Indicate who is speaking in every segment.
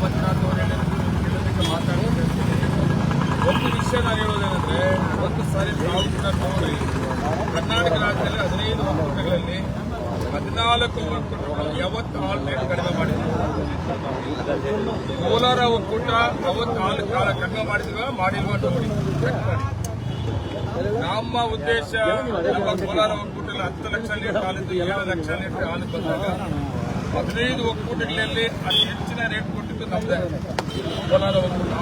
Speaker 1: ಮಂಜುನಾಥ್ ಮಾತಾಡ್ತಿದ್ದೆ ಒಂದು ವಿಷಯ ನಾನು ಹೇಳೋದೇನೆಂದ್ರೆ, ಒಂದು ಸಾರಿ ನಾವು ನೋಡಿ ಕರ್ನಾಟಕ ರಾಜ್ಯದಲ್ಲಿ ಹದಿನೈದು ಒಕ್ಕೂಟಗಳಲ್ಲಿ ಹದಿನಾಲ್ಕು ಒಕ್ಕೂಟಗಳು ಯಾವತ್ತು ಹಾಲ್ ರೇಟ್ ಕಡಿಮೆ ಮಾಡಿದ್ರು. ಕೋಲಾರ ಒಕ್ಕೂಟ ಅವತ್ತು ಹಾಲು ಕಾಲ ಕಡಿಮೆ ಮಾಡಿದ್ವ ಮಾಡಿಲ್ವ ನೋಡಿ. ನಮ್ಮ ಉದ್ದೇಶ ಕೋಲಾರ ಒಕ್ಕೂಟದಲ್ಲಿ ಹತ್ತು ಲಕ್ಷ ಲೀಟರ್ ಹಾಲಿದ್ದು ಏಳು ಲಕ್ಷ ಲೀಟರ್ ಹಾಲು ಬಂದಾಗ ಹದಿನೈದು ಒಕ್ಕೂಟಗಳಲ್ಲಿ ಅತಿ ಹೆಚ್ಚಿನ ರೇಟ್ ಕೊಟ್ಟಿದ್ದು ನಮ್ಮದೇ ಕೋಲಾರ ಒಕ್ಕೂಟ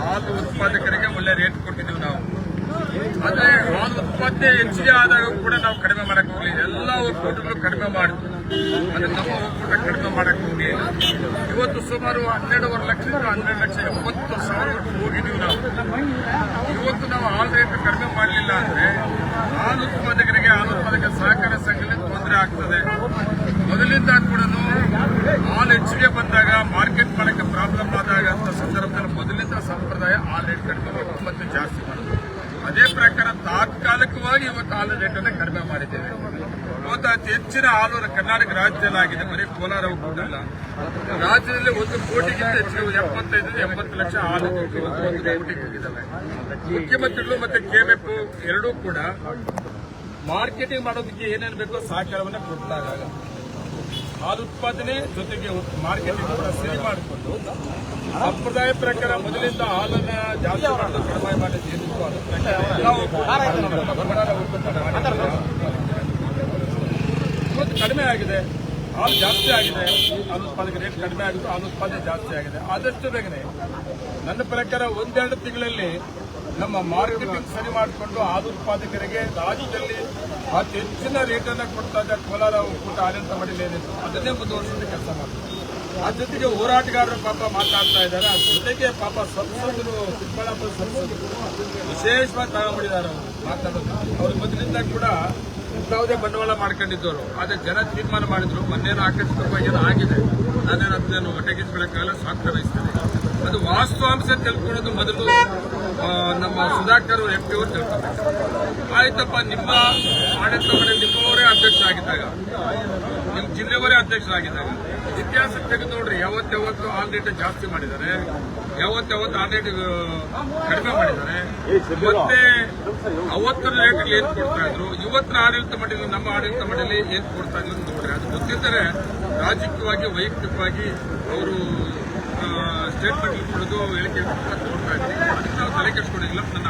Speaker 1: ಹಾಲು ಉತ್ಪಾದಕರಿಗೆ ಒಳ್ಳೆ ರೇಟ್ ಕೊಟ್ಟಿದ್ದೀವಿ ನಾವು. ಆದ್ರೆ ಹಾಲು ಉತ್ಪಾದನೆ ಹೆಚ್ಚಿಗೆ ಆದಾಗ ಕೂಡ ನಾವು ಕಡಿಮೆ ಮಾಡಕ್ ಹೋಗ್ಲಿ. ಎಲ್ಲ ಒಕ್ಕೂಟಗಳು ಕಡಿಮೆ ಮಾಡಿದ್ವಿ ಅದು ನಮ್ಮ ಒಕ್ಕೂಟ ಕಡಿಮೆ ಮಾಡಕ್ ಹೋಗಿ ಇವತ್ತು ಸುಮಾರು ಹನ್ನೆರಡೂವರೆ ಲಕ್ಷದಿಂದ ಹನ್ನೆರಡು ಲಕ್ಷ ಎಪ್ಪತ್ತು ಸಾವಿರ ಹೋಗಿದ್ದೀವಿ ನಾವು. ಇವತ್ತು ನಾವು ಹಾಲು ರೇಟ್ ಕಡಿಮೆ ಮಾಡಲಿಲ್ಲ ಅಂದ್ರೆ ಹಾಲು ಉತ್ಪಾದಕರಿಗೆ ಹಾಲು ಉತ್ಪಾದಕ ಸಹಕಾರ ಸಂಘದಲ್ಲಿ ತೊಂದರೆ ಆಗ್ತದೆ ಮೊದಲಿಂದ ಕೂಡ ಹಾಲು ಹೆಚ್ಚಿಗೆ ಬಂದಾಗ ಮಾರ್ಕೆಟ್ ಮಾಡಕ್ಕೆ ಪ್ರಾಬ್ಲಮ್ ಆದಾಗ ಅಂತ ಸಂದರ್ಭದಲ್ಲಿ ಮೊದಲಿಂದ ಸಂಪ್ರದಾಯ ಹಾಲು ರೇಟ್ ಕಡಿಮೆ ಮಾಡೋದು ಮತ್ತೆ ಜಾಸ್ತಿ ಮಾಡೋದು ಅದೇ ಪ್ರಕಾರ ತಾತ್ಕಾಲಿಕವಾಗಿ ಇವತ್ತು ಹಾಲು ರೇಟನ್ನು ಕಡಿಮೆ ಮಾಡಿದ್ದೇವೆ. ಇವತ್ತು ಅತಿ ಹೆಚ್ಚಿನ ಹಾಲು ಕರ್ನಾಟಕ ರಾಜ್ಯದಲ್ಲಿ ಆಗಿದೆ ಬರೀ ಕೋಲಾರ ರಾಜ್ಯದಲ್ಲಿ ಒಂದು ಕೋಟಿಗಿಂತ ಹೆಚ್ಚು ಎಪ್ಪತ್ತೈದು ಎಂಬತ್ತು ಲಕ್ಷ ಹಾಲು ಮುಖ್ಯಮಂತ್ರಿಗಳು ಮತ್ತೆ ಕೆಎಂಎಫ್ ಎರಡೂ ಕೂಡ ಮಾರ್ಕೆಟಿಂಗ್ ಮಾಡೋದಕ್ಕೆ ಏನೇನು ಬೇಕೋ ಸಹಕಾರವನ್ನ ಕೊಡ್ತಾರೆ ಆಗ. ಹಾಲು ಉತ್ಪಾದನೆ ಜೊತೆಗೆ ಮಾರ್ಕೆಟಿಂಗ್ ಕೂಡ ಸರಿ ಮಾಡಿಕೊಂಡು ಸಂಪ್ರದಾಯ ಪ್ರಕಾರ ಮೊದಲಿಂದ ಹಾಲನ್ನ ಜಾಸ್ತಿ ಮಾಡಲು ಕಡಿಮೆ ಮಾಡಿ ಏನಿತ್ತು ಅದ್ರ ಪ್ರಕಾರ. ಇವತ್ತು ಕಡಿಮೆ ಆಗಿದೆ. ಹಾಲು ಜಾಸ್ತಿ ಆಗಿದೆ. ಹಾಲು ಉತ್ಪಾದಕ ರೇಟ್ ಕಡಿಮೆ ಆಗಿದ್ದು ಹಾಲು ಉತ್ಪಾದನೆ ಜಾಸ್ತಿ ಆಗಿದೆ. ಆದಷ್ಟು ಬೇಗನೆ ನನ್ನ ಪ್ರಕಾರ ಒಂದೆರಡು ತಿಂಗಳಲ್ಲಿ ನಮ್ಮ ಮಾರ್ಕೆಟಿಂಗ್ ಸರಿ ಮಾಡಿಕೊಂಡು ಹಾಲು ಉತ್ಪಾದಕರಿಗೆ ರಾಜ್ಯದಲ್ಲಿ ಅತಿ ಹೆಚ್ಚಿನ ರೇಟನ್ನು ಕೊಡ್ತಾ ಇದ್ದ ಕೋಲಾರ ಒಕ್ಕೂಟ ಆಡಳಿತ ಏನಿತ್ತು ಅದನ್ನೇ ಮುಂದುವರಿಸೋದಕ್ಕೆ ಕೆಲಸ ಮಾಡ್ತಾರೆ. ಆ ಜೊತೆಗೆ ಹೋರಾಟಗಾರರು ಪಾಪ ಮಾತಾಡ್ತಾ ಇದ್ದಾರೆ. ಆ ಜೊತೆಗೆ ಪಾಪ ಸಂಸದರು, ಚಿಕ್ಕಬಳ್ಳಾಪುರ ಸಂಸದರು ವಿಶೇಷವಾಗಿ ತಗೊಂಡ್ಬಿಟ್ಟಿದ್ದಾರೆ ಅವರು ಮಾತಾಡೋದು. ಅವ್ರ ಮೊದಲಿಂದ ಕೂಡ ಯಾವುದೇ ಬಂಡವಾಳ ಮಾಡ್ಕೊಂಡಿದ್ದವರು. ಅದೇ ಜನ ತೀರ್ಮಾನ ಮಾಡಿದ್ರು ಮೊನ್ನೇನೋ ಆಕಸ್ಮಿಕವಾಗಿ ಏನೋ ಆಗಿದೆ. ನಾನೇನು ಅದನ್ನೇನು ಹೊಟ್ಟೆಗಿಸ್ಕೊಳ್ಳೋಕ್ಕಾಗಲ್ಲ ಸ್ವಾತಂತ್ರ್ಯ ವಹಿಸ್ತೇನೆ. ಅದು ವಾಸ್ತವಾಂಶ ತಿಳ್ಕೊಳ್ಳೋದು ಮೊದಲು ನಮ್ಮ ಸುಧಾಕರ್ ಎಂ ಪಿ ಅವರು ತಿಳ್ಕೊಬೇಕು. ಆಯ್ತಪ್ಪ, ನಿಮ್ಮ ಆಡಳಿತ ನಿಮ್ಮವರೇ ಅಧ್ಯಕ್ಷ ಆಗಿದ್ದಾಗ, ನಿಮ್ಮ ಜಿಲ್ಲೆಯವರೇ ಅಧ್ಯಕ್ಷರಾಗಿದ್ದಾಗ ಇತಿಹಾಸ ತೆಗೆದು ನೋಡ್ರಿ, ಯಾವತ್ತಾವತ್ತು ಆಲ್ ರೇಟ್ ಜಾಸ್ತಿ ಮಾಡಿದ್ದಾರೆ, ಯಾವತ್ತಾವತ್ತು ಆಲ್ ರೇಟ್ ಕಡಿಮೆ ಮಾಡಿದ್ದಾರೆ. ಮತ್ತೆ ಅವತ್ತರ ರೇಟ್ ಏನ್ ಕೊಡ್ತಾ ಇದ್ರು? ಇವತ್ತಿನ ಆಡಳಿತ ಮಂಡಳಿ, ನಮ್ಮ ಆಡಳಿತ ಮಂಡಳಿ ಏನ್ ಕೊಡ್ತಾ ಇದ್ರು ನೋಡ್ರಿ. ಅದು ಗೊತ್ತಿದ್ದರೆ ರಾಜಕೀಯವಾಗಿ, ವೈಯಕ್ತಿಕವಾಗಿ ಅವರು ಸ್ಟೇಟ್ಮೆಂಟ್ ಕೊಡೋದು ಹೇಳಿಕೆ ನೋಡ್ತಾ ಇದ್ದೀವಿ ಅದಕ್ಕೆ ನಾವು ತಲೆ ಕೆಡಿಸ್ಕೊಂಡಿಲ್ಲ. ನನ್ನ